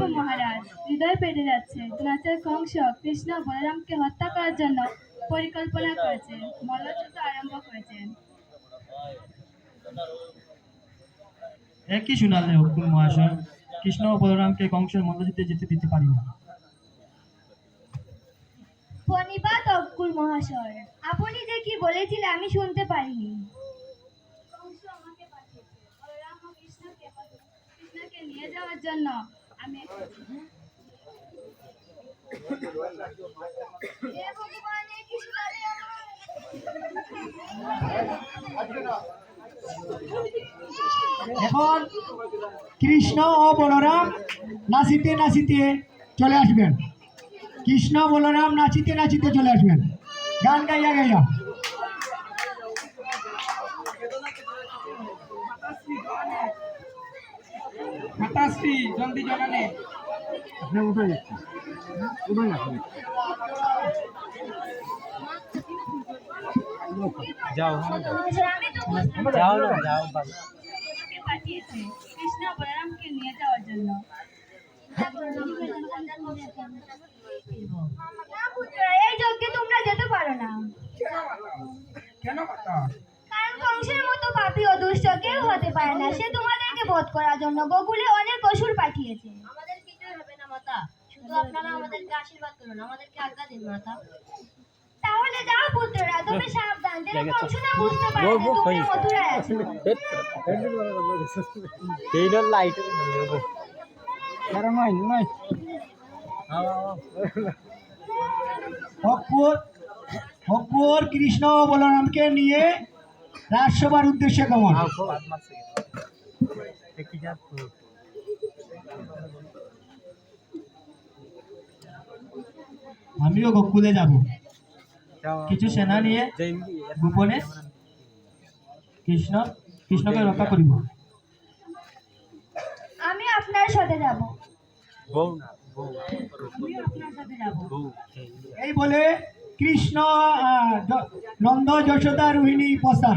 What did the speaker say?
বলব মহারাজ হৃদয় পেটে যাচ্ছে। নাচের কংস কৃষ্ণ বলরামকে হত্যা করার জন্য পরিকল্পনা মল্লযুদ্ধ আরম্ভ করেছেন। একই শুনালে হুকুম মহাশয় কৃষ্ণ ও বলরামকে কংসের মল্লযুদ্ধে যেতে দিতে পারি না। ফণিবাদ অকুল মহাশয় আপনি যে কি বলেছিলেন আমি শুনতে পারিনি। কৃষ্ণকে নিয়ে যাওয়ার জন্য এখন কৃষ্ণ ও বলরাম নাচিতে নাচিতে চলে আসবেন। কৃষ্ণ, বলরাম নাচিতে নাচিতে চলে আসবেন। গান গাইয়া গাইয়া। জলদি উঠে উঠে যাচ্ছেন। যাও যাও। না যাও আমাকে পাঠিয়েছে কৃষ্ণ বলরামকে নিয়ে যাওয়ার জন্য। এই যজ্ঞে তোমরা যেতে পারো না। কেন? কারণ কংসের মতো পাপী ও দুষ্ট কেউ হতে পারে না। সে তোমাদেরকে বধ করার জন্য গোকুলে অনেক অসুর পাঠিয়েছে। আমাদের কিছুই হবে না মাতা। শুধু আপনারা আমাদেরকে আশীর্বাদ করুন আমাদেরকে আজ্ঞা দিন মাতা। তাহলে যাও পুত্ররা তবে সাবধান যেন না বুঝতে মথুরায় আছো। এইটার লাইট কারণ নয় নয়। হকপুর হকপুর কৃষ্ণ বলরামকে নিয়ে রাজসভার উদ্দেশ্যে গমন। আমিও গোকুলে যাব। কিছু সেনা নিয়ে গোপনে কৃষ্ণ কৃষ্ণকে রক্ষা করিব। আমি আপনার সাথে যাব। বউ না আমি আপনার সাথে যাব। এই বলে কৃষ্ণ আহ, নন্দ যশোদা রোহিণী প্রস্থান